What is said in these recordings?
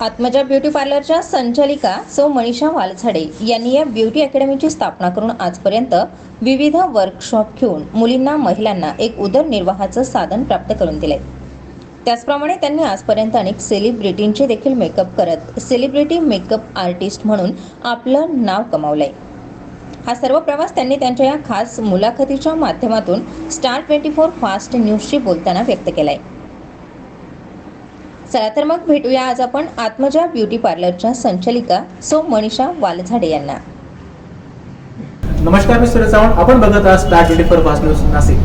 आत्मजा beauty पार्लरच्या संचालिका सौ मनीषा वालझाडे यांनी या ब्युटी अकॅडमीची स्थापना करून आजपर्यंत विविध वर्कशॉप घेऊन मुलींना महिलांना एक उदरनिर्वाहाचं साधन प्राप्त करून दिले त्याचप्रमाणे त्यांनी आजपर्यंत अनेक सेलिब्रिटींचे देखील मेकअप करत सेलिब्रिटी मेकअप आर्टिस्ट म्हणून आपलं नाव कमावलंय. हा सर्व प्रवास त्यांनी त्यांच्या या खास मुलाखतीच्या माध्यमातून स्टार ट्वेंटी फोर फास्ट न्यूजशी बोलताना व्यक्त केलाय. चला तर मग भेटूया आज आपण आत्मजा ब्युटी पार्लरच्या संचालिका सो मनीषा वालझाडे यांना. नमस्कार मी सुरेश चव्हाण आपण बघत आहात star twenty four fast news Nashik.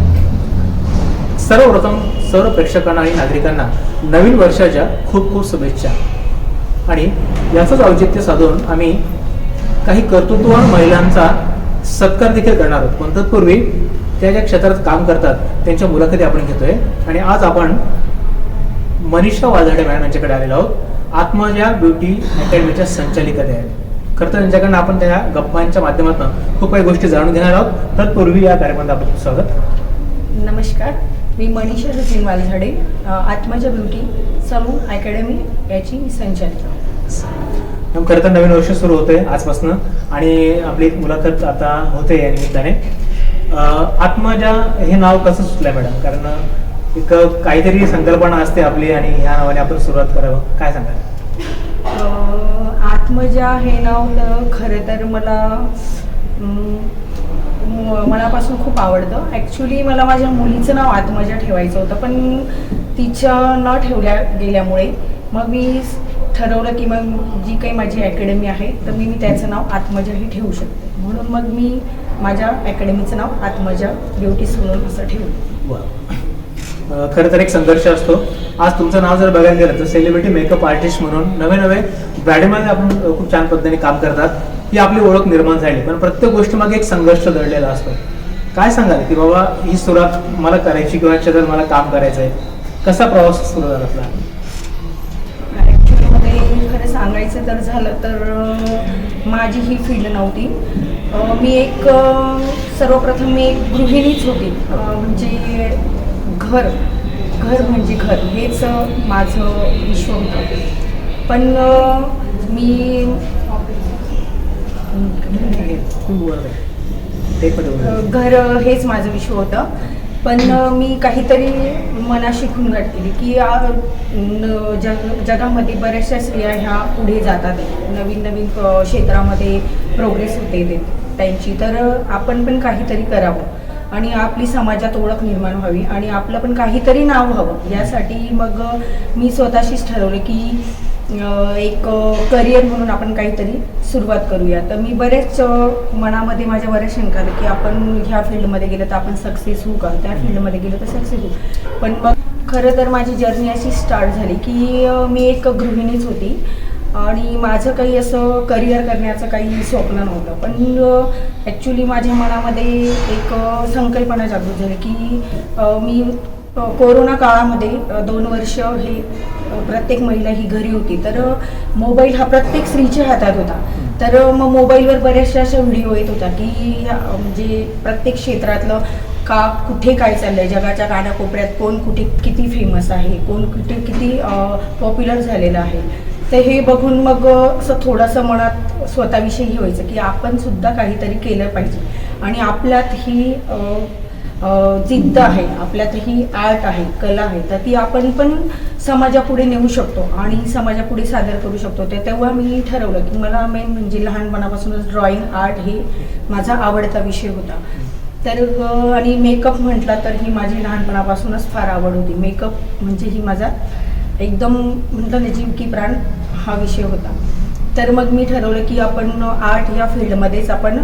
सर्वप्रथम सर्व प्रेक्षकांना आणि नागरिकांना नवीन वर्षाच्या खूप खूप शुभेच्छा. आणि याचंच औचित्य साधून आम्ही काही कर्तृत्ववान महिलांचा सत्कार देखील करणार आहोत. पण तत्पूर्वी त्या ज्या क्षेत्रात काम करतात त्यांच्या मुलाखती आपण घेतोय. आणि आज आपण मनीषा वाझाडे मॅडम यांच्याकडे आलेलो आहोत. आत्मजा ब्युटी अकॅडमीच्या संचालिका त्या आहेत खरं तर त्यांच्याकडनं आपण त्या गप्पांच्या माध्यमातून खूप काही गोष्टी जाणून घेणार आहोत. तत्पूर्वी या कार्यक्रमात आपलं स्वागत. नमस्कार. मी मनीषा सचिन वालझाडे अ, आत्माच्या ब्युटी सलून अकॅडमी याची संचालिका. खरं तर नवीन वर्ष सुरू होतंय आजपासून आणि आपली मुलाखत आता होते या निमित्ताने. आत्मजा हे नाव कसं सुचलंय मॅडम? कारण एक काहीतरी संकल्पना असते आपली आणि ह्या नावाने आपण सुरुवात करावं. काय सांगाल? अ, आत्मजा हे नाव तर खरं तर मला मनापासून खूप आवडतं. ॲक्च्युली मला माझ्या मुलीचं नाव आत्मजा ठेवायचं होतं पण तिचं न ठेवल्या गेल्यामुळे मग मी ठरवलं की मग जी काही माझी अकॅडमी आहे तर मी मी त्याचं नाव आत्मजा हे ठेवू शकते. म्हणून मग मी माझ्या अकॅडमीचं नाव आत्मजा ब्युटी सलून असं ठेवलं. खरं तर एक संघर्ष असतो. आज तुमचं नाव जर बघायला गेलं तर सेलिब्रिटी मेकअप आर्टिस्ट म्हणून नवे नवे ब्रँडमध्ये आपण खूप छान पद्धतीने काम करतात. ही आपली ओळख निर्माण झाली. पण प्रत्येक गोष्टीमागे एक संघर्ष दडलेला असतो. काय सांगाल की बाबा ही सुरुवात मला करायची किंवा या मला काम करायचं आहे कसा प्रवास सुरू झाला आपला? ॲक्च्युलीमध्ये खरं सांगायचं तर झालं तर माझी ही फील्ड नव्हती. मी एक सर्वप्रथम मी एक गृहिणीच होती. म्हणजे घर घर म्हणजे घर हेच माझं विश्व होतं. पण मी घर हेच माझं विश्व होतं. पण मी काहीतरी मनाशी खुणगाट केली की न- जग जगामध्ये बऱ्याचशा स्त्रिया ह्या पुढे जातात. नवीन नवीन क्षेत्रामध्ये प्रोग्रेस होते ते त्यांची. तर आपण पण काहीतरी करावं. आणि आपली समाजात ओळख निर्माण व्हावी आणि आपलं पण काहीतरी नाव व्हावं यासाठी मग मी स्वतःशीच ठरवलं की एक करिअर म्हणून आपण काहीतरी सुरुवात करूया. तर मी बरेच मनामध्ये माझ्या बऱ्याच शंका आल्या की आपण ह्या फील्डमध्ये गेलं तर आपण सक्सेस होऊ का? त्या फील्डमध्ये गेलं तर सक्सेस होऊ. पण मग खरं तर माझी जर्नी अशी स्टार्ट झाली की मी एक गृहिणीच होती. आणि माझं काही असं करिअर करण्याचं काही स्वप्न नव्हतं. पण ॲक्च्युली माझ्या मनामध्ये एक संकल्पना जागृत झाली की मी कोरोना काळामध्ये दोन वर्ष हे प्रत्येक महिला ही घरी होती. तर मोबाईल हा प्रत्येक स्त्रीच्या हातात होता. तर मग मोबाईलवर बऱ्याचशा अशा व्हिडिओ येत होत्या की म्हणजे प्रत्येक क्षेत्रातलं का कुठे काय चाललंय? जगाच्या कानाकोपऱ्यात कोण कुठे किती फेमस आहे? कोण कुठे किती पॉप्युलर झालेलं आहे? तर हे बघून मग असं थोडंसं मनात स्वतःविषयी हे व्हायचं की आपण सुद्धा काहीतरी केलं पाहिजे. आणि आपल्यात ही जिद्द आहे आपल्यात ही आर्ट आहे कला आहे तर ती आपण पण समाजापुढे नेऊ शकतो आणि समाजापुढे सादर करू शकतो. तर तेव्हा मी ठरवलं की मला मेन म्हणजे लहानपणापासूनच ड्रॉइंग आर्ट हे माझा आवडता विषय होता. तर आणि मेकअप म्हटला तर ही माझी लहानपणापासूनच फार आवड होती. मेकअप म्हणजे ही माझा एकदम म्हटलं ना जीव की प्राण. हा विषय होता. तर मग मी ठरवलं की आपण आर्ट या फील्डमध्येच आपण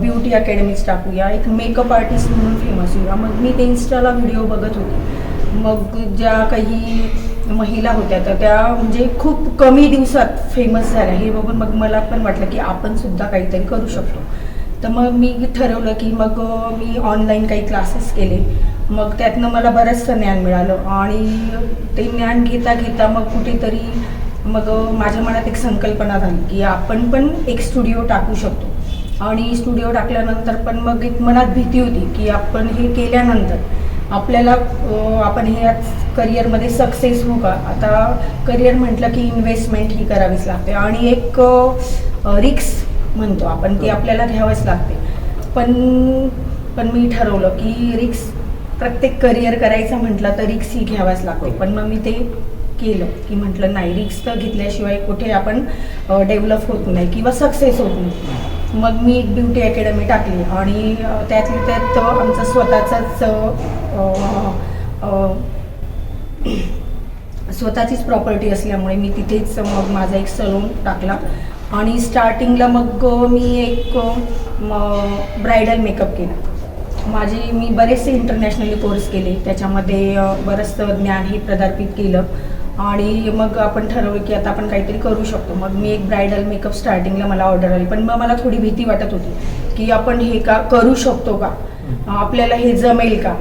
ब्युटी अकॅडमीज टाकूया. एक मेकअप आर्टिस्ट म्हणून फेमस होऊया. मग मी ते इन्स्टाला व्हिडिओ बघत होते. मग ज्या काही महिला होत्या तर त्या म्हणजे खूप कमी दिवसात फेमस झाल्या. हे बघून मग मला पण वाटलं की आपण सुद्धा काहीतरी करू शकतो. तर मग मी ठरवलं की मग मी ऑनलाईन काही क्लासेस केले. मग त्यातनं मला बरंचसं ज्ञान मिळालं. आणि ते ज्ञान घेता घेता मग कुठेतरी मग माझ्या मनात एक संकल्पना झाली की आपण पण एक स्टुडिओ टाकू शकतो. आणि स्टुडिओ टाकल्यानंतर पण मग एक मनात भीती होती की आपण हे केल्यानंतर आपल्याला आपण हे करिअरमध्ये सक्सेस होऊ का? आता करिअर म्हटलं की इन्व्हेस्टमेंट ही करावीच लागते आणि एक रिक्स म्हणतो आपण ती आपल्याला घ्यावंच लागते. पण पण मी ठरवलं की रिक्स प्रत्येक करिअर करायचं म्हटलं तर रिक्स ही घ्यावाच लागते. हो. पण मग मी ते केलं की म्हटलं नाही रिक्स तर घेतल्याशिवाय कुठे आपण डेव्हलप होत नाही किंवा सक्सेस होत नाही. मग मी एक ब्युटी अकॅडमी टाकली आणि त्यातली त्यात आमचा स्वतःचाच स्वतःचीच प्रॉपर्टी असल्यामुळे मी तिथेच मग माझा एक सलून टाकला. आणि स्टार्टिंगला मग मी एक ब्रायडल मेकअप केला. माझे मी बरेचसे इंटरनॅशनली कोर्स केले. त्याच्यामध्ये बरंचसं ज्ञान हे प्रदार्पित केलं. आणि मग आपण ठरवलं की आता आपण काहीतरी करू शकतो. मग मी एक ब्रायडल मेकअप स्टार्टिंगला मला ऑर्डर आली. पण मग मला थोडी भीती वाटत होती की आपण हे का करू शकतो का? आपल्याला हे जमेल का?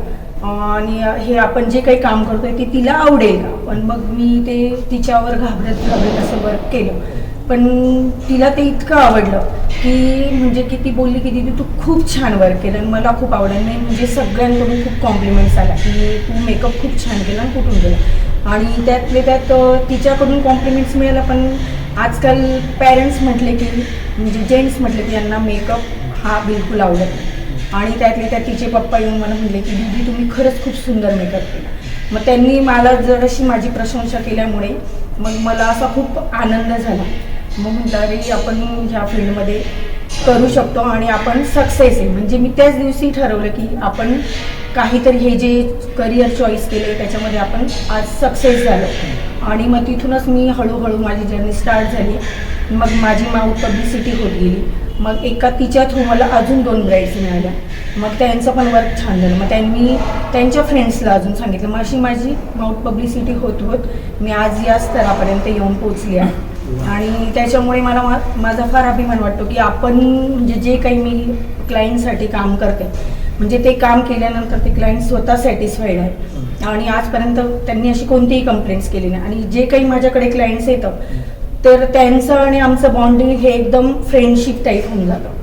आणि हे आपण जे काही काम करतोय ते तिला आवडेल का? पण मग मी ते तिच्यावर घाबरत घाबरत असं वर्क केलं. पण तिला ते इतकं आवडलं की म्हणजे की ती बोलली की दीदी तू खूप छान वर्क केलं आणि मला खूप आवडलं. नाही म्हणजे सगळ्यांकडून खूप कॉम्प्लिमेंट्स आला की तू मेकअप खूप छान केला आणि कुठून केला. आणि त्यातले त्यात तिच्याकडून कॉम्प्लिमेंट्स मिळाला पण आजकाल पॅरेंट्स म्हटले की म्हणजे जेंट्स म्हटले की यांना मेकअप हा बिलकुल आवडत आणि त्यातले त्यात तिचे पप्पा येऊन मला म्हटले की दीदी तुम्ही खरंच खूप सुंदर मेकअप केला. मग त्यांनी मला जराशी माझी प्रशंसा केल्यामुळे मग मला असा खूप आनंद झाला. मग म्हटलं अरे आपण ह्या फील्डमध्ये करू शकतो आणि आपण सक्सेस आहे. म्हणजे मी त्याच दिवशी ठरवलं की आपण काहीतरी हे जे करिअर चॉईस केले त्याच्यामध्ये आपण आज सक्सेस झालो. आणि मग तिथूनच मी हळूहळू माझी जर्नी स्टार्ट झाली. मग माझी माऊ पब्लिसिटी होत गेली. मग एका तिच्या थ्रू मला अजून दोन ब्राईड्स मिळाल्या. मग त्यांचं पण वर्क छान झालं. मग त्यांनी त्यांच्या फ्रेंड्सला अजून सांगितलं मग अशी माझी माऊट पब्लिसिटी होत होत मी आज या स्तरापर्यंत येऊन पोचली आहे. आणि त्याच्यामुळे मला मा- माझा फार अभिमान वाटतो की आपण म्हणजे जे काही मी क्लायंटसाठी काम करते म्हणजे ते काम केल्यानंतर ते क्लायंट स्वतः सॅटिस्फाईड आहे आणि आजपर्यंत त्यांनी अशी कोणतीही कंप्लेंट्स केली नाही. आणि जे काही माझ्याकडे क्लायंट्स येतं तर त्यांचं आणि आमचं बॉन्डिंग हे एकदम फ्रेंडशिप टाईप होऊन जातं.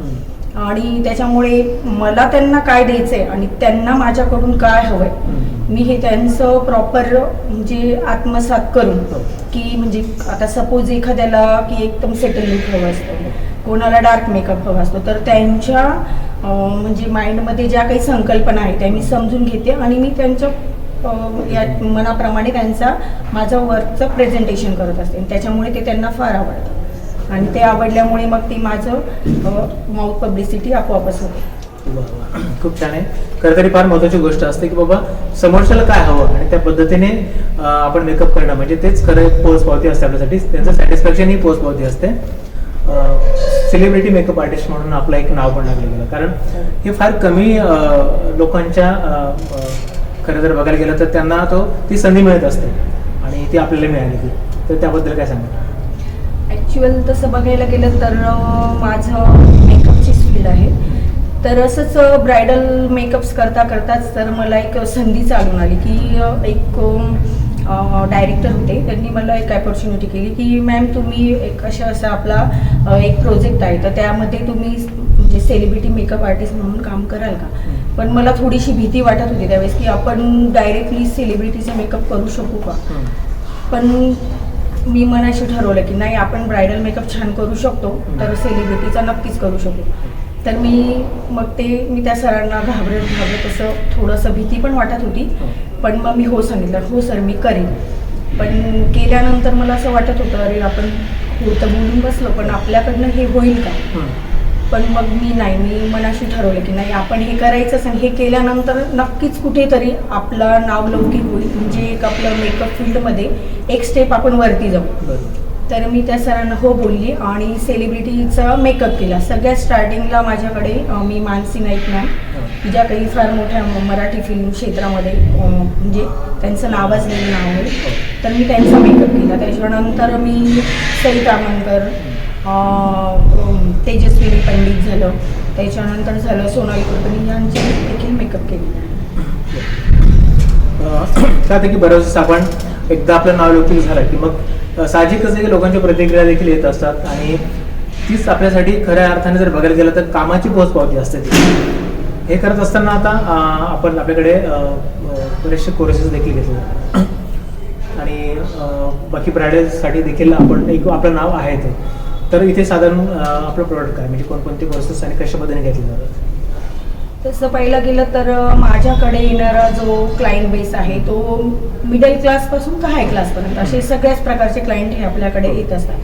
आणि त्याच्यामुळे मला त्यांना काय द्यायचं आहे आणि त्यांना माझ्याकडून काय हवं आहे मी हे त्यांचं प्रॉपर म्हणजे आत्मसात करून की म्हणजे आता सपोज एखाद्याला की एकदम सेटल लुक हवं असतं कोणाला डार्क मेकअप हवा असतो तर त्यांच्या म्हणजे माइंडमध्ये ज्या काही संकल्पना आहेत त्या मी समजून घेते आणि मी त्यांच्या या मनाप्रमाणे त्यांचा माझं वर्कचं प्रेझेंटेशन करत असते. आणि त्याच्यामुळे ते त्यांना फार आवडतं. आणि ते आवडल्यामुळे मग ती माझं माउथ पब्लिसिटी आपोआपच होते. खूप छान आहे. खरं तरी फार महत्वाची गोष्ट असते की बाबा समोरच्याला काय हवं आणि त्या पद्धतीने आपण मेकअप करणं. म्हणजे तेच खरं पोहोचपावती पावती असते आपल्यासाठी. त्यांचं सॅटिस्फॅक्शन ही पावती असते. सेलिब्रिटी मेकअप आर्टिस्ट म्हणून आपलं एक नाव पण लागलं गेलं. कारण हे फार कमी लोकांच्या खरं जर बघायला गेलं तर त्यांना तो ती संधी मिळत असते. आणि ती आपल्याला मिळाली ती. तर त्याबद्दल काय सांगा ॲक्च्युअल तसं बघायला गेलं तर माझं मेकअपचीच फील्ड आहे. तर असंच ब्रायडल मेकअप्स करता करताच तर मला एक संधी चालून आली की एक डायरेक्टर होते. त्यांनी मला एक अपॉर्च्युनिटी केली की मॅम तुम्ही एक अशा असा आपला एक प्रोजेक्ट आहे. तर त्यामध्ये तुम्ही म्हणजे सेलिब्रिटी मेकअप आर्टिस्ट म्हणून काम कराल का? पण मला थोडीशी भीती वाटत होती त्यावेळेस की आपण डायरेक्टली सेलिब्रिटीचा मेकअप करू शकू का? पण मी मनाशी ठरवलं की नाही आपण ब्रायडल मेकअप छान करू शकतो. तर सेलिब्रिटीचा नक्कीच करू शकू. तर मी मग ते मी त्या सरांना घाबरत घाबरत असं थोडंसं भीती पण वाटत होती. पण मग मी हो सांगितलं हो सर मी करेन. पण केल्यानंतर मला असं वाटत होतं अरे आपण हो तर बोलून बसलो पण आपल्याकडनं हे होईल का? पण मग मी नाही मी मनाशी ठरवलं की नाही आपण हे करायचंच आणि हे केल्यानंतर नक्कीच कुठेतरी आपलं नाव लौकिक होईल. म्हणजे एक आपलं मेकअप फील्डमध्ये एक स्टेप आपण वरती जाऊ. तर मी त्या सरांना हो बोलली आणि सेलिब्रिटीचा मेकअप केला. सगळ्यात स्टार्टिंगला माझ्याकडे मी मानसी नाईक मॅम की ज्या काही फार मोठ्या मराठी फिल्म क्षेत्रामध्ये म्हणजे त्यांचं नावाजलेलं नाव आहे तर मी त्यांचा मेकअप केला. त्याच्यानंतर मी सई तामणकर तेजस्वी तेजस्विनी पंडित झालं. त्याच्यानंतर झालं सोनाली कुलकर्णी. यांची देखील मेकअप केली काय की बऱ्याच आपण एकदा आपलं नाव लौकिक झालं की मग साहजिकच आहे की लोकांच्या प्रतिक्रिया देखील येत असतात आणि तीच आपल्यासाठी खऱ्या अर्थाने जर बघायला गेलं तर कामाची पोच पावती असते ती. हे करत असताना आता आपण आपल्याकडे बरेचसे कोर्सेस देखील घेतले जातात आणि बाकी ब्रायडलसाठी देखील आपण एक आपलं नाव आहे ते. तर इथे साधारण आपलं प्रोडक्ट काय? म्हणजे कोणकोणते कोर्सेस आणि कशा पद्धतीने घेतले जातात तसं पहिलं गेलं तर माझ्याकडे येणारा जो क्लायंट बेस आहे तो मिडल क्लासपासून तर हाय क्लासपर्यंत असे सगळ्याच प्रकारचे क्लायंट हे आपल्याकडे येत असतात.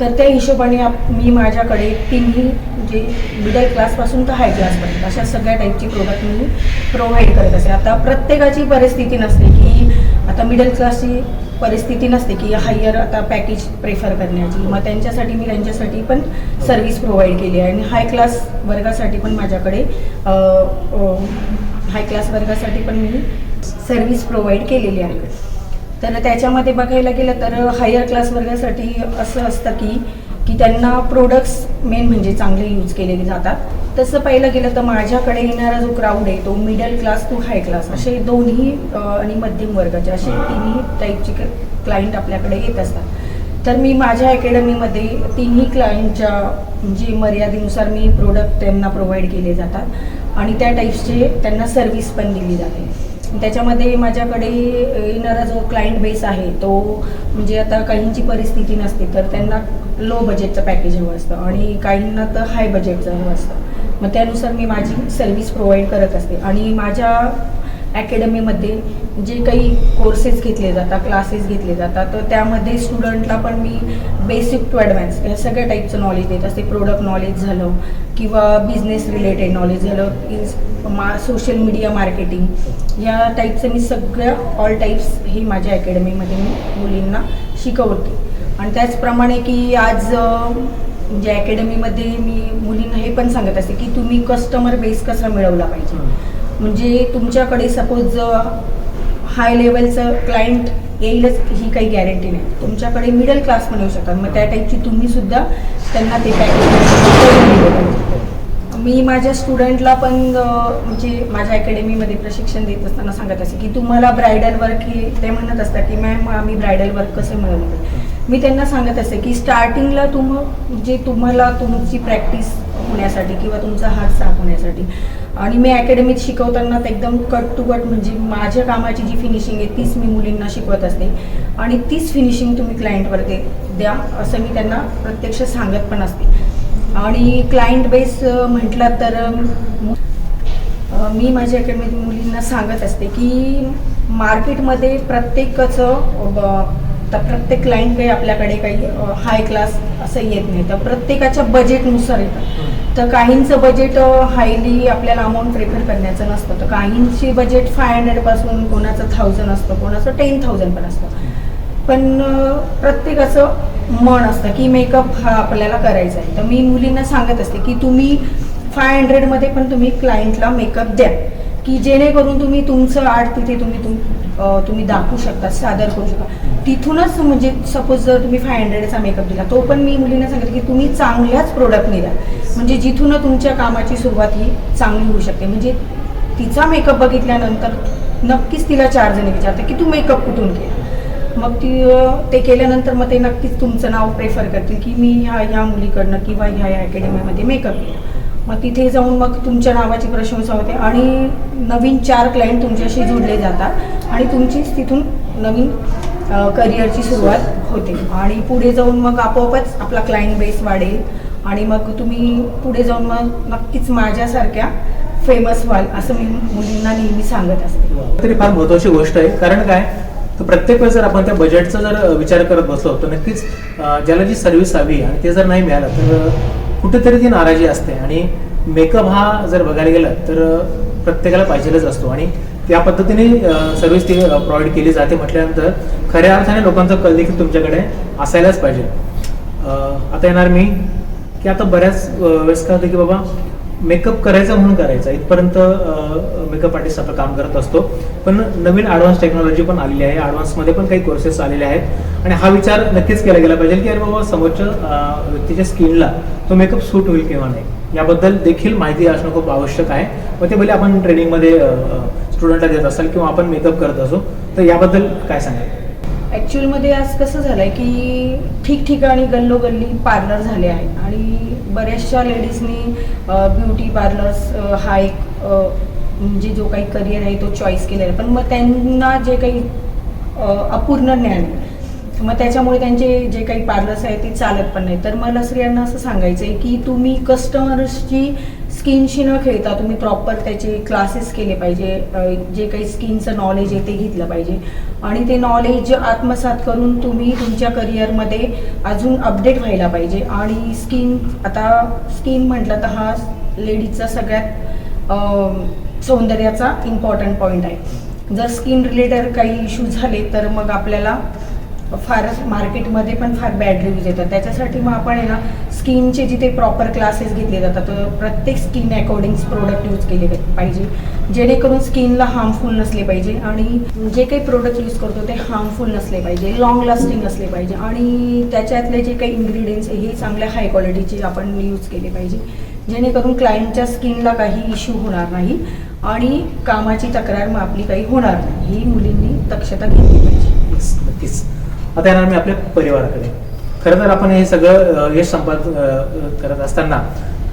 तर त्या हिशोबाने आप मी माझ्याकडे तिन्ही म्हणजे मिडल क्लासपासून तर हाय क्लासपर्यंत अशा सगळ्या टाईपची प्रोडक्ट मी प्रोव्हाइड करत असते आता प्रत्येकाची परिस्थिती नसते की आता मिडल क्लासची परिस्थिती नसते की हायर आता पॅकेज प्रेफर करण्याची मग त्यांच्यासाठी मी त्यांच्यासाठी पण सर्व्हिस प्रोव्हाइड केली आहे. आणि हाय क्लास वर्गासाठी पण माझ्याकडे हाय क्लास वर्गासाठी पण मी सर्व्हिस प्रोव्हाइड केलेली आहे. तर त्याच्यामध्ये बघायला गेलं तर हायर क्लास वर्गासाठी असं असतं की की त्यांना प्रोडक्ट्स मेन म्हणजे चांगले यूज केले जातात. तसं पाहिलं गेलं तर माझ्याकडे येणारा जो क्राऊड आहे तो middle class to high class असे दोन्ही आणि मध्यम वर्गाचे असे तिन्ही टाईपचे क्लायंट आपल्याकडे येत असतात. तर मी माझ्या अकॅडमीमध्ये तिन्ही क्लायंटच्या म्हणजे मर्यादेनुसार मी प्रोडक्ट त्यांना प्रोव्हाइड केले जातात. आणि त्या टाईप्सचे त्यांना सर्व्हिस पण दिली जाते. त्याच्यामध्ये माझ्याकडे येणारा जो क्लायंट बेस आहे तो म्हणजे आता काहींची परिस्थिती नसते तर त्यांना लो बजेटचं पॅकेज हवं असतं आणि काहींना तर हाय बजेटचं हवं असतं. मग त्यानुसार मी माझी सर्व्हिस प्रोव्हाइड करत असते. आणि माझ्या अकॅडमीमध्ये जे काही कोर्सेस घेतले जातात क्लासेस घेतले जातात तर त्यामध्ये स्टुडंटला पण मी बेसिक टू ॲडव्हान्स या सगळ्या टाईपचं नॉलेज देत असते. प्रोडक्ट नॉलेज झालं किंवा बिझनेस रिलेटेड नॉलेज झालं इन्स मा सोशल मीडिया मार्केटिंग या टाईपचं मी सगळ्या ऑल टाईप्स हे माझ्या अकॅडमीमध्ये मी मुलींना शिकवते. आणि त्याचप्रमाणे की आज म्हणजे अकॅडमीमध्ये मी मुलींना हे पण सांगत असते की तुम्ही कस्टमर बेस कसा मिळवला पाहिजे. म्हणजे तुमच्याकडे सपोज हाय लेवलचं क्लायंट येईलच ही काही गॅरंटी नाही. तुमच्याकडे मिडल क्लास पण येऊ शकतात. मग त्या टाईपची तुम्ही सुद्धा त्यांना ते पॅकेज मी माझ्या स्टुडंटला पण म्हणजे माझ्या अकॅडमीमध्ये प्रशिक्षण देत असताना सांगत असे की तुम्हाला ब्रायडल वर्क हे ते म्हणत असतात की मॅम आम्ही ब्रायडल वर्क कसं मिळवलं मी त्यांना सांगत असते की स्टार्टिंगला तुम जे तुम्हाला तुमची प्रॅक्टिस होण्यासाठी किंवा तुमचा हात साफ होण्यासाठी आणि मी अकॅडमीत शिकवताना तर एकदम कट टू कट म्हणजे माझ्या कामाची जी फिनिशिंग आहे तीच मी मुलींना शिकवत असते. आणि तीच फिनिशिंग तुम्ही क्लायंटवर दे द्या असं मी त्यांना प्रत्यक्ष सांगत पण असते. आणि क्लायंट बेस म्हटलं तर मी माझ्या अकॅडमीत मुलींना सांगत असते की मार्केटमध्ये प्रत्येकाचं ब- तर प्रत्येक क्लायंट काही आपल्याकडे काही हाय क्लास असं येत नाही. तर प्रत्येकाच्या बजेटनुसार येतं. तर काहींचं बजेट हायली आपल्याला अमाऊंट प्रेफर करण्याचं नसतं. तर काहींची बजेट फाय हंड्रेडपासून कोणाचं थाउजंड असतं कोणाचं टेन थाउजंड पण असतं. पण प्रत्येकाचं मन असतं की मेकअप हा आपल्याला करायचा आहे. तर मी मुलींना सांगत असते की तुम्ही फाय हंड्रेडमध्ये पण तुम्ही क्लायंटला मेकअप द्या. की जेणेकरून तुम्ही तुमचं आर्ट तिथे तुम्ही तुम तुम्ही दाखवू शकता सादर करू शकता. तिथूनच म्हणजे सपोज जर तुम्ही फाय हंड्रेडचा मेकअप दिला तो पण मी मुलींना सांगितलं की तुम्ही चांगल्याच प्रोडक्टने द्या म्हणजे जिथून तुमच्या कामाची सुरुवात ही चांगली होऊ शकते. म्हणजे तिचा मेकअप बघितल्यानंतर नक्कीच तिला चार जणी विचारते की तू मेकअप कुठून केला मग ती ते केल्यानंतर मग ते नक्कीच तुमचं नाव प्रेफर करतील की मी ह्या ह्या मुलीकडनं किंवा ह्या ह्या अकॅडमीमध्ये मेकअप केला मग तिथे जाऊन मग तुमच्या नावाची प्रशंसा होते आणि नवीन चार क्लायंट तुमच्याशी जोडले जातात आणि तुमचीच तिथून नवीन करिअरची सुरुवात होते. आणि पुढे जाऊन मग आपोआपच आपला क्लायंट बेस वाढेल आणि मग तुम्ही पुढे जाऊन मग नक्कीच माझ्यासारख्या फेमस व्हाल असं मी मुलींना नेहमी सांगत असते. तरी फार महत्वाची गोष्ट आहे. कारण काय? तर प्रत्येक वेळेस जर आपण त्या बजेटचा जर विचार करत बसलो तर नक्कीच ज्याला जी सर्व्हिस हवी आणि ते जर नाही मिळालं तर कुठेतरी ती नाराजी असते. आणि मेकअप हा जर बघायला गेलं तर प्रत्येकाला पाहिजेलच असतो. आणि त्या पद्धतीने सर्व्हिस ती प्रोव्हाइड केली जाते म्हटल्यानंतर खऱ्या अर्थाने लोकांचा कल देखील तुमच्याकडे असायलाच पाहिजे. आता येणार मी की आता बऱ्याच वेळेस काय की बाबा मेकअप करायचा म्हणून करायचा. इथपर्यंत मेकअप आर्टिस्ट आपलं काम करत असतो. पण नवीन ॲडव्हान्स टेक्नॉलॉजी पण आलेली आहे. ॲडव्हान्समध्ये पण काही कोर्सेस आलेले आहेत. आणि हा विचार नक्कीच केला गेला पाहिजे की अरे बाबा समोरच्या व्यक्तीच्या स्किनला तो मेकअप सूट होईल किंवा नाही? याबद्दल देखील माहिती असणं खूप आवश्यक आहे. व ते भले आपण ट्रेनिंगमध्ये स्टुडंटला देत असाल किंवा आपण मेकअप करत असो तर याबद्दल काय सांगाल? ॲक्च्युअलमध्ये आज कसं झालं आहे की ठिकठिकाणी गल्लोगल्ली पार्लर झाले आहेत. आणि बऱ्याचशा लेडीजनी ब्युटी पार्लर्स हा एक म्हणजे जो काही करिअर आहे तो चॉईस केलेला आहे. पण मग त्यांना जे काही अपूर्ण ज्ञान आहे मग त्याच्यामुळे त्यांचे जे काही पार्लर्स आहे ते चालत पण नाही तर मला स्त्रियांना असं सांगायचं आहे की तुम्ही कस्टमर्सची स्किनशी न खेळता तुम्ही प्रॉपर त्याचे क्लासेस केले पाहिजे जे काही स्किनचं नॉलेज आहे ते घेतलं पाहिजे. आणि ते नॉलेज आत्मसात करून तुम्ही तुमच्या करिअरमध्ये अजून अपडेट व्हायला पाहिजे. आणि स्किन आता स्किन म्हटलं तर हा लेडीजचा सगळ्यात सौंदर्याचा इम्पॉर्टंट पॉईंट आहे. जर स्किन रिलेटेड काही इश्यू झाले तर मग आपल्याला फारच मार्केटमध्ये पण फार बॅड रिव्ह्यूज येतात. त्याच्यासाठी मग आपण आहे ना स्किनचे जिथे प्रॉपर क्लासेस घेतले जातात तर प्रत्येक स्किन अकॉर्डिंग्स प्रोडक्ट यूज केले पाहिजे. जेणेकरून स्किनला हार्मफुल नसले पाहिजे आणि जे काही प्रोडक्ट यूज करतो ते हार्मफुल नसले पाहिजे लॉंग लास्टिंग असले पाहिजे. आणि त्याच्यातले जे काही इन्ग्रेडियंट्स आहे हे चांगल्या हाय क्वालिटीचे आपण यूज केले पाहिजे. जेणेकरून क्लायंटच्या स्किनला काही इश्यू होणार नाही आणि कामाची तक्रार मग आपली काही होणार नाही. ही मुलींनी दक्षता घेतली पाहिजे. नक्कीच. आता येणार मी आपल्या परिवाराकडे. खरं तर आपण हे सगळं यश संपाद करत असताना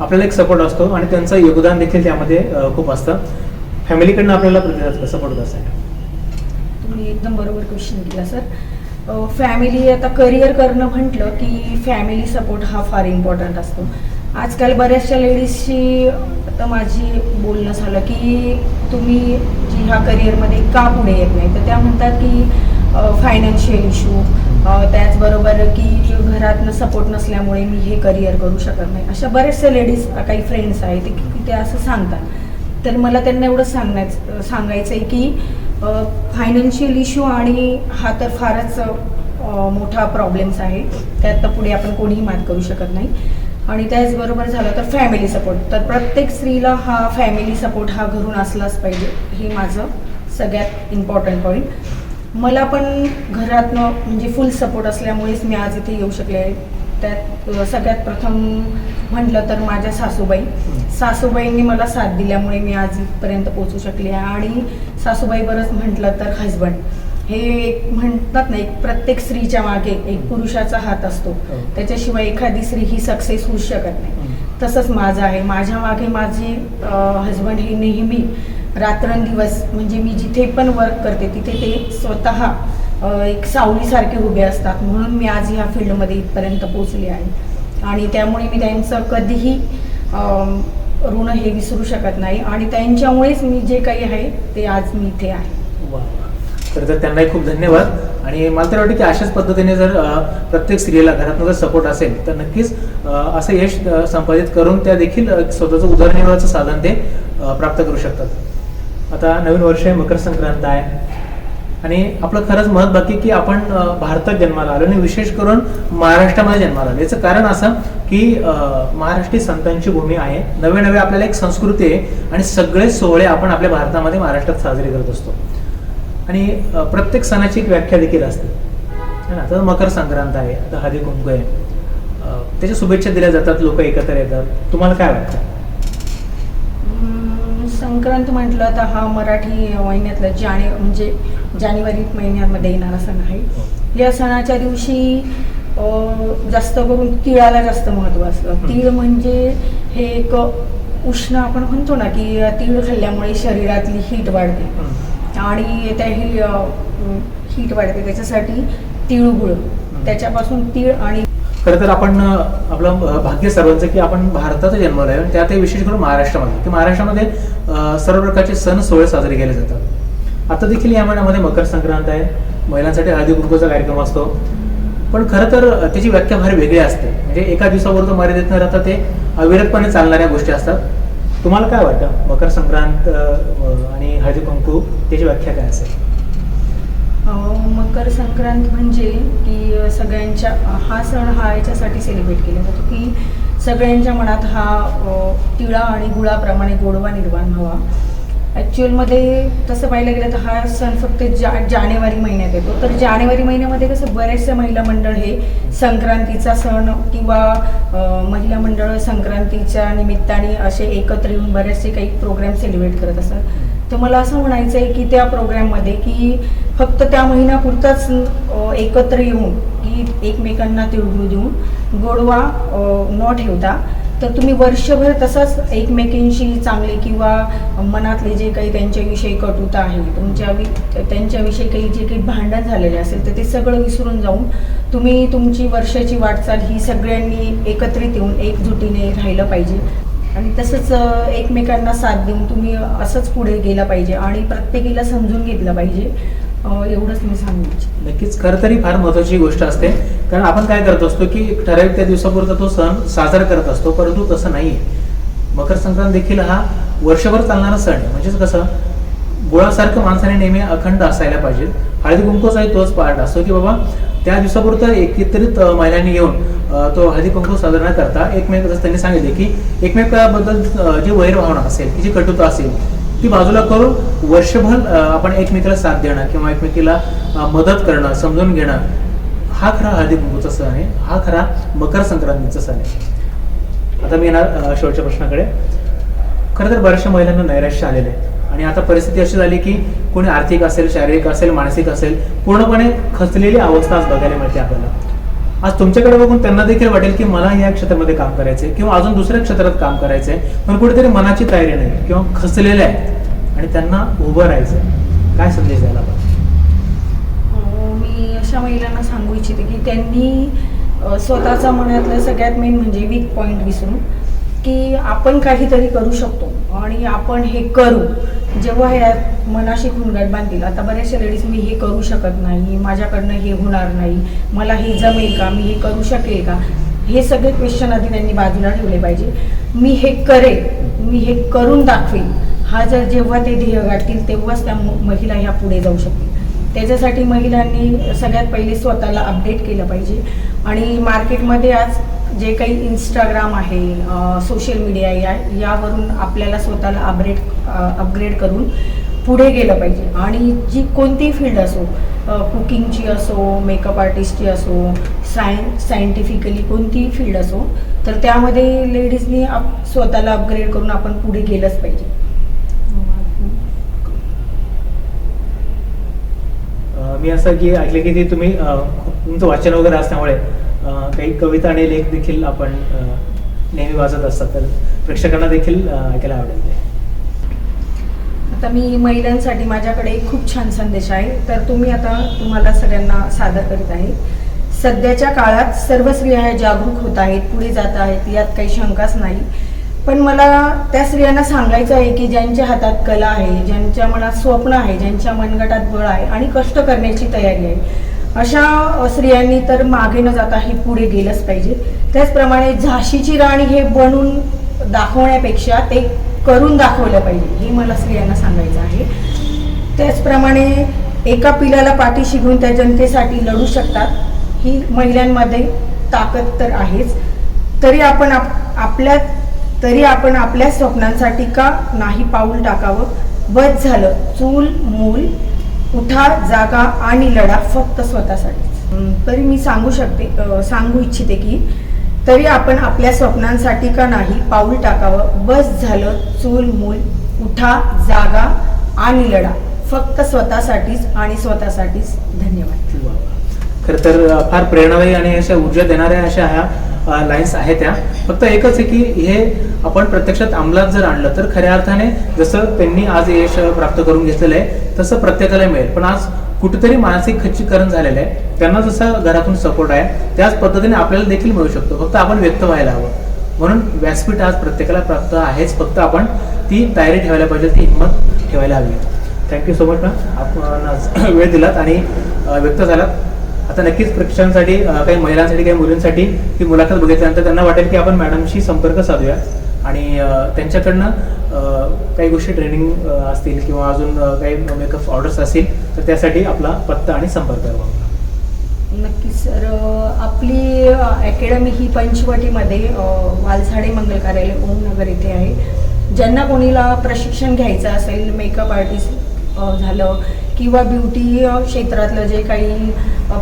आपल्याला एक सपोर्ट असतो आणि त्यांचं योगदान देखील त्यामध्ये खूप असतं. फॅमिलीकडनं आपल्याला प्रतिसाद सपोर्ट कसं तुम्ही एकदम बरोबर क्वेश्चन केला सर फॅमिली आता करिअर करणं म्हटलं की फॅमिली सपोर्ट हा फार इम्पॉर्टंट असतो. आजकाल बऱ्याचशा लेडीजशी आता माझी बोलणं झालं की तुम्ही जी ह्या करिअरमध्ये का पुढे येत नाही? तर त्या म्हणतात की फायनान्शियल इश्यू त्याचबरोबर की घरातनं सपोर्ट नसल्यामुळे मी हे करिअर करू शकत नाही. अशा बऱ्याचशा लेडीज काही फ्रेंड्स आहेत ते की ते असं सांगतात. तर मला त्यांना एवढं सांगण्याचं सांगायचं आहे की फायनान्शियल इश्यू आणि हा तर फारच मोठा प्रॉब्लेम्स आहे. त्यात तर पुढे आपण कोणीही मात करू शकत नाही. आणि त्याचबरोबर झालं तर फॅमिली सपोर्ट तर प्रत्येक स्त्रीला हा फॅमिली सपोर्ट हा घरून असलाच पाहिजे. हे माझं सगळ्यात इम्पॉर्टंट पॉईंट मला पण घरातनं म्हणजे फुल सपोर्ट असल्यामुळेच मी आज इथे येऊ शकले आहे. त्यात सगळ्यात प्रथम म्हटलं तर माझ्या सासूबाई. सासूबाईंनी मला साथ दिल्यामुळे मी आज इथपर्यंत पोहोचू शकले आहे. आणि सासूबाई बरंच म्हटलं तर हजबंड हे एक म्हणतात ना एक प्रत्येक स्त्रीच्या मागे एक पुरुषाचा हात असतो. हो. त्याच्याशिवाय एखादी स्त्री ही सक्सेस होऊ शकत नाही. तसंच माझं आहे. माझ्या मागे माझे हजबंड हे नेहमी रात्रंदिवस म्हणजे मी जिथे पण वर्क करते तिथे ते स्वतः एक सावलीसारखे उभे असतात. म्हणून मी आज ह्या फील्डमध्ये इथपर्यंत पोचले आहे. आणि त्यामुळे मी त्यांचं कधीही ऋण हे विसरू शकत नाही. आणि त्यांच्यामुळेच मी जे काही आहे ते आज मी इथे आहे. तर त्यांनाही खूप धन्यवाद. आणि मला तर वाटतं की अशाच पद्धतीने जर प्रत्येक स्त्रीला घरातनं जर सपोर्ट असेल तर नक्कीच असं यश संपादित करून त्या देखील स्वतःचं उदरनिर्वाहाचं साधन ते प्राप्त करू शकतात. आता नवीन वर्ष आहे मकर संक्रांत आहे. आणि आपलं खरंच मत बाकी की आपण भारतात जन्माला आलो आणि विशेष करून महाराष्ट्रामध्ये जन्माला आलो. याचं कारण असं की महाराष्ट्री संतांची भूमी आहे. नवे नवे आपल्याला एक संस्कृती आहे आणि सगळे सोहळे आपण आपल्या भारतामध्ये महाराष्ट्रात साजरे करत असतो. आणि प्रत्येक सणाची एक व्याख्या देखील असते. है ना? तर मकर संक्रांत आहे आता हळदी कुंकू आहे. त्याच्या शुभेच्छा दिल्या जातात लोक एकत्र येतात. तुम्हाला काय वाटतं? संक्रांत म्हटलं तर हा मराठी महिन्यातला जाने म्हणजे जानेवारी महिन्यामध्ये येणारा सण आहे. या सणाच्या दिवशी जास्त करून तिळाला जास्त महत्त्व असतं. हं. तीळ म्हणजे हे एक उष्ण आपण म्हणतो ना की तीळ खाल्ल्यामुळे शरीरातली हीट वाढते. आणि त्या ही हीट वाढते. त्याच्यासाठी तिळगुळ. त्याच्यापासून तीळ आणि खरं तर आपण आपलं भाग्य सर्वांचं की आपण भारतात जन्मलो आहे आणि त्यातही विशेष करून महाराष्ट्रामध्ये. की महाराष्ट्रामध्ये सर्व प्रकारचे सण सोहळे साजरे केले जातात. आता देखील या महिन्यामध्ये मकर संक्रांत आहे. महिलांसाठी हळदी कुंकूचा कार्यक्रम असतो. पण खरं तर त्याची व्याख्या फार वेगळी असते. म्हणजे एका दिवसावर तो मर्यादित न राहता ते अविरतपणे चालणाऱ्या गोष्टी असतात. तुम्हाला काय वाटतं? मकर संक्रांत आणि हळदी कुंकू त्याची व्याख्या काय असेल? मकर संक्रांत म्हणजे की सगळ्यांच्या हा सण हा याच्यासाठी सेलिब्रेट केला जातो की सगळ्यांच्या मनात हा तिळा आणि गुळाप्रमाणे गोडवा निर्माण व्हावा. ॲक्च्युअलमध्ये तसं पाहिलं गेलं तर हा सण फक्त जा जानेवारी महिन्यात येतो. तर जानेवारी महिन्यामध्ये कसं बरेचसे महिला मंडळ हे संक्रांतीचा सण किंवा महिला मंडळ संक्रांतीच्या निमित्ताने असे एकत्र येऊन बरेचसे काही प्रोग्राम सेलिब्रेट करत असतात. तर मला असं म्हणायचं आहे की त्या प्रोग्राममध्ये की फक्त त्या महिन्यापुरताच एकत्र येऊन की एकमेकांना तिळगुळ देऊन गोडवा न ठेवता तर तुम्ही वर्षभर तसाच एकमेकींशी चांगले किंवा मनातले जे काही त्यांच्याविषयी कटुता आहे तुमच्या वि- त्यांच्याविषयी काही जे काही भांडण झालेले असेल तर ते सगळं विसरून जाऊन तुम्ही तुमची वर्षाची वाटचाल ही सगळ्यांनी एकत्रित येऊन एकजुटीने राहिलं पाहिजे. आणि तसंच एकमेकांना साथ देऊन तुम्ही असंच पुढे गेला पाहिजे आणि प्रत्येकीला समजून घेतलं पाहिजे. एवढंच मी सांगू इच्छिते. नक्कीच. खरं तरी फार महत्वाची गोष्ट असते. कारण आपण काय करत असतो की ठराविक त्या दिवसापुरता तो सण साजरा करत असतो परंतु तसं नाही मकर संक्रांत देखील हा वर्षभर चालणारा सण आहे. म्हणजेच कसं गुळासारखं माणसाने नेहमी अखंड असायला पाहिजे. हळदी कुंकूचाही तोच पार्ट असतो की बाबा त्या दिवसापुरतं एकत्रित महिलांनी येऊन तो हळदी कुंकू साजरा न करता. एकमेक जसं त्यांनी सांगितले की एकमेकाबद्दल जी वैरभावना असेल की जी कटुता असेल ती बाजूला करून वर्षभर आपण एकमेकीला साथ देणं किंवा एकमेकीला मदत करणं समजून घेणं हा खरा हळदी कुंकूचा सण आहे. हा खरा मकर संक्रांतीचा सण आहे. आता मी येणार शेवटच्या प्रश्नाकडे. खरं तर बऱ्याचशा महिलांना नैराश्य आलेलं आहे. आणि आता परिस्थिती अशी झाली की कोणी आर्थिक असेल शारीरिक असेल मानसिक असेल पूर्णपणे खचलेली अवस्था आज बघायला मिळते आपल्याला. आज तुमच्याकडे बघून त्यांना देखील वाटेल की मला या क्षेत्रामध्ये काम करायचंय किंवा अजून दुसऱ्या क्षेत्रात काम करायचंय. पण कुठेतरी मनाची तयारी नाही किंवा खचलेले आहेत आणि त्यांना उभं राहायचंय. काय संदेश द्यायला पाहिजे हो, मी अशा महिलांना सांगू इच्छिते की त्यांनी स्वतःचा मनातलं सगळ्यात मेन म्हणजे वीक पॉईंट विसरून की आपण काहीतरी करू शकतो. आणि आपण हे करू. जेव्हा हे मनाशी खुणगाट बांधतील आता बऱ्याचशा लेडीज मी हे करू शकत नाही माझ्याकडनं हे होणार नाही मला हे जमेल का मी हे करू शकेल का? हे सगळे क्वेश्चन आधी त्यांनी बाजूला ठेवले पाहिजे. मी हे करेल मी हे करून दाखवेल. हा जर जेव्हा ते ध्येय गाठतील तेव्हाच त्या महिला ह्या पुढे जाऊ शकतील. त्याच्यासाठी महिलांनी सगळ्यात पहिले स्वतःला अपडेट केलं पाहिजे. आणि मार्केटमध्ये आज जे काही इंस्टाग्राम आहे सोशल मीडिया या यावरून आपल्याला स्वतःला अपग्रेड अपग्रेड करून पुढे गेलं पाहिजे. आणि जी कोणतीही फील्ड असो कुकिंगची असो मेकअप आर्टिस्टची असो सायन सायंटिफिकली कोणतीही फील्ड असो तर त्यामध्ये लेडीजनी आप स्वतःला अपग्रेड करून आपण पुढे गेलंच पाहिजे. मी असं की ऐकलं की ते तुम्ही तुमचं वाचन वगैरे असल्यामुळे काही कविता आणि लेख देखील आपण नेहमी वाचत असतात तर प्रेक्षकांना देखील ऐकायला आवडेल ते. आता मी महिलांसाठी माझ्याकडे एक खूप छान संदेश आहे तर तुम्ही आता तुम्हाला सगळ्यांना सादर करीत आहे. सध्याच्या काळात सर्व स्त्रिया ह्या जागरूक होत आहेत पुढे जात आहेत यात काही शंकाच नाही. पण मला त्या स्त्रियांना सांगायचं आहे की ज्यांच्या हातात कला आहे ज्यांच्या मनात स्वप्न आहे ज्यांच्या मनगटात बळ आहे आणि कष्ट करण्याची तयारी आहे अशा स्त्रियांनी तर मागे न जाता हे पुढे गेलंच पाहिजे. त्याचप्रमाणे झाशीची राणी हे बनून दाखवण्यापेक्षा ते करून दाखवलं पाहिजे हे मला स्त्रियांना सांगायचं आहे. त्याचप्रमाणे एका पिलाला पाठी शिघून त्या जनतेसाठी लढू शकतात ही महिलांमध्ये ताकद तर आहेच. तरी आपण आप आपल्या तरी आपण आपल्या स्वप्नांसाठी का नाही पाऊल टाकावं? बस झालं चूल मूल उठा जागा आणि लढा फक्त स्वतःसाठी. तरी मी सांगू शकते सांगू इच्छिते की तरी आपण आपल्या स्वप्नांसाठी का नाही पाऊल टाकावं. बस झालं चूल मूल उठा जागा आणि लढा. फक्त स्वतःसाठीच आणि स्वतःसाठीच धन्यवाद. खरं तर फार प्रेरणादायी आणि अशा ऊर्जा देणाऱ्या अशा ह्या लाईन्स आहेत त्या. फक्त एकच आहे की हे आपण प्रत्यक्षात अंमलात जर आणलं तर खऱ्या अर्थाने जसं त्यांनी आज यश प्राप्त करून घेतलेलं आहे तसं प्रत्येकाला मिळेल. पण आज कुठेतरी मानसिक खच्चीकरण झालेलं आहे. त्यांना जसं घरातून सपोर्ट आहे त्याच पद्धतीने आपल्याला देखील मिळू शकतो. फक्त आपण व्यक्त व्हायला हवं. म्हणून व्यासपीठ आज प्रत्येकाला प्राप्त आहेच. फक्त आपण ती तयारी ठेवायला पाहिजे ती हिंमत ठेवायला हवी. थँक्यू सो मच मॅम आपण वेळ दिलात आणि व्यक्त झालात. आता नक्कीच प्रेक्षकांसाठी काही महिलांसाठी काही मुलींसाठी ही मुलाखत बघितल्यानंतर त्यांना वाटेल की आपण मॅडमशी संपर्क साधूया आणि त्यांच्याकडनं काही गोष्टी ट्रेनिंग असतील किंवा अजून काही मेकअप ऑर्डर्स असतील तर त्यासाठी आपला पत्ता आणि संपर्क व्हावा नक्की सर. आपली अकॅडमी ही पंचवटीमध्ये अ, वालझाडे मंगल कार्यालय ओमनगर येथे आहे. ज्यांना कोणीला प्रशिक्षण घ्यायचं असेल मेकअप आर्टिस्ट झालं किंवा ब्युटी क्षेत्रातलं जे काही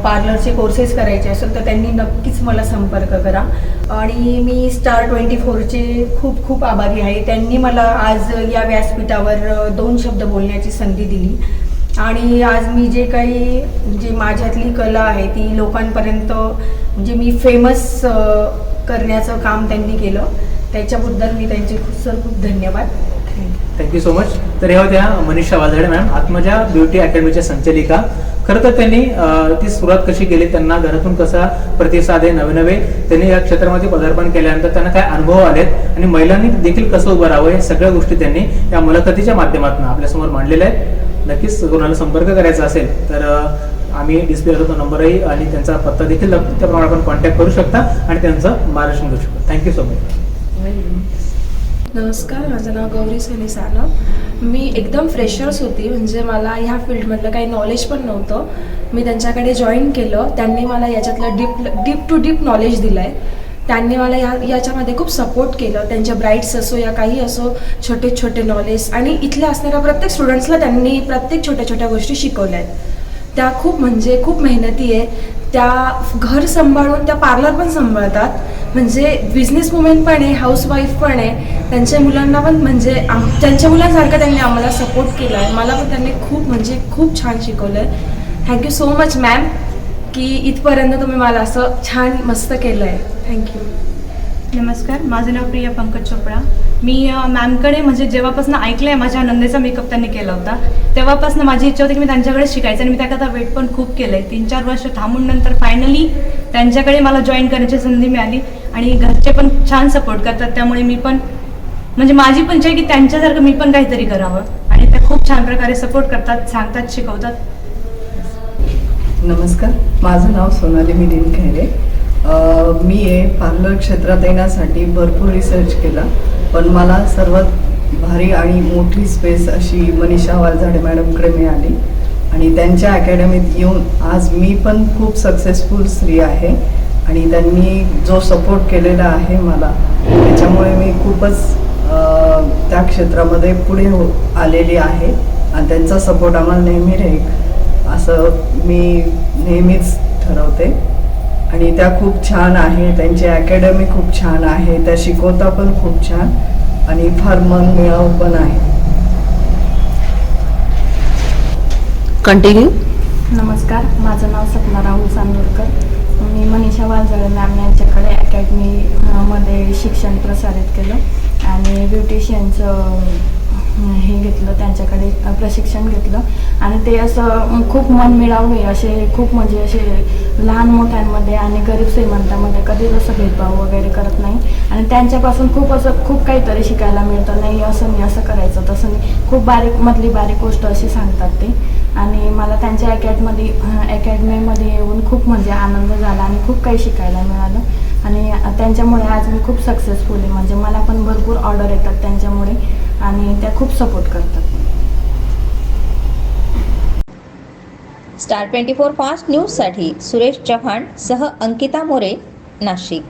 पार्लरचे कोर्सेस करायचे असेल तर त्यांनी नक्कीच मला संपर्क करा. आणि मी स्टार ट्वेंटी फोरचे खूप खूप आभारी आहे. त्यांनी मला आज या व्यासपीठावर दोन शब्द बोलण्याची संधी दिली. आणि आज मी जे काही जे माझ्यातली कला आहे ती लोकांपर्यंत म्हणजे मी फेमस करण्याचं काम त्यांनी केलं. त्याच्याबद्दल मी त्यांचे खूप सर खूप धन्यवाद. थँक्यू सो मच तर हे होत्या मनीषा वाझाडे मॅम आत्मजा ब्युटी अकॅडमीच्या संचालिका. खरं तर त्यांनी ती सुरुवात कशी केली त्यांना घरातून कसा प्रतिसाद आहे नवे नवे त्यांनी या क्षेत्रामध्ये पदार्पण केल्यानंतर त्यांना काय अनुभव आलेत आणि महिलांनी देखील कसं उभं राहावं या सगळ्या गोष्टी त्यांनी या मुलाखतीच्या माध्यमातून आपल्यासमोर मांडलेल्या आहेत. नक्कीच कोणाला संपर्क करायचा असेल तर आम्ही डिस्प्ले तो नंबरही आणि त्यांचा पत्ता देखील त्याप्रमाणे आपण कॉन्टॅक्ट करू शकता आणि त्यांचं मार्गदर्शन करू शकता. थँक्यू सो मच नमस्कार माझं नाव गौरी सोनी सानप मी एकदम फ्रेशर्स होती म्हणजे मला ह्या फील्डमधलं काही नॉलेज पण नव्हतं. मी त्यांच्याकडे जॉईन केलं. त्यांनी मला याच्यातलं deep deep to deep knowledge दिलं आहे त्यांनी मला या याच्यामध्ये खूप सपोर्ट केलं. त्यांच्या ब्राईट्स असो या काही असो छोटे छोटे नॉलेज आणि इथल्या असणाऱ्या प्रत्येक स्टुडंट्सला त्यांनी प्रत्येक छोट्या छोट्या गोष्टी शिकवल्या आहेत त्या खूप म्हणजे खूप मेहनती आहे. त्या घर सांभाळून त्या पार्लर पण सांभाळतात. म्हणजे बिझनेस वुमेन पण आहे हाऊसवाईफ पण आहे. त्यांच्या मुलांना पण म्हणजे आम त्यांच्या मुलांसारखं त्यांनी आम्हाला सपोर्ट केला आहे. मला पण त्यांनी खूप म्हणजे खूप छान शिकवलं आहे. थँक्यू सो मच मॅम की इथपर्यंत तुम्ही मला असं छान मस्त केलं आहे थँक्यू नमस्कार माझं नाव प्रिया पंकज चोपडा. मी मॅमकडे म्हणजे जेव्हापासून ऐकलं आहे माझ्या नंदेचा मेकअप त्यांनी केला होता तेव्हापासून माझी इच्छा होती की मी त्यांच्याकडे शिकायचं आणि मी त्याकरता वेट पण खूप केलं आहे तीन चार वर्ष थांबून नंतर फायनली त्यांच्याकडे मला जॉईन करण्याची संधी मिळाली आणि घरचे पण छान सपोर्ट करतात. त्यामुळे मी पण म्हणजे माझी पण इच्छा आहे की त्यांच्यासारखं मी पण काहीतरी करावं आणि त्या खूप छान प्रकारे सपोर्ट करतात सांगतात शिकवतात. नमस्कार माझं नाव सोनाली मिलिंद खैरे. मी हे पार्लर क्षेत्रात येण्यासाठी भरपूर रिसर्च केला. पण मला सर्वात भारी आणि मोठी स्पेस अशी मनीषा वालझाडे मॅडमकडे मिळाली. आणि त्यांच्या अकॅडमीत येऊन आज मी पण खूप सक्सेसफुल स्त्री आहे. आणि त्यांनी जो सपोर्ट केलेला आहे मला त्याच्यामुळे मी खूपच त्या क्षेत्रामध्ये पुढे हो आलेली आहे. आणि त्यांचा सपोर्ट आम्हाला नेहमी राहील असं मी नेहमीच ठरवते. आणि त्या खूप छान आहे त्यांची अकॅडमी खूप छान आहे. त्या शिकवता पण खूप छान आणि फार मन मिळावू पण आहे. कंटिन्यू नमस्कार. माझं नाव सपना राहुल चांदोरकर मी मनीषा वालझाडे मॅम यांच्याकडे अकॅडमी अ, मध्ये शिक्षण प्रसारित केलं. आणि ब्युटिशियनचं हे घेतलं त्यांच्याकडे प्रशिक्षण घेतलं. आणि ते असं खूप मन मिळावे असे खूप म्हणजे असे लहान मोठ्यांमध्ये आणि गरीब श्रीमंतामध्ये कधीच असं भेदभाव वगैरे करत नाही. आणि त्यांच्यापासून खूप असं खूप काहीतरी शिकायला मिळतं. नाही असं नाही असं करायचं तसं नाही खूप बारीक मधली बारीक गोष्ट अशी सांगतात ते. आणि मला त्यांच्या अकॅडमी अकॅडमीमध्ये येऊन खूप म्हणजे आनंद झाला आणि खूप काही शिकायला मिळालं. आणि त्यांच्यामुळे आज मी खूप सक्सेसफुल आहे. म्हणजे मला पण भरपूर ऑर्डर येतात त्यांच्यामुळे. आणि त्या खूप सपोर्ट करतात. स्टार ट्वेंटी फोर फास्ट न्यूजसाठी सुरेश चव्हाण सह अंकिता मोरे नाशिक.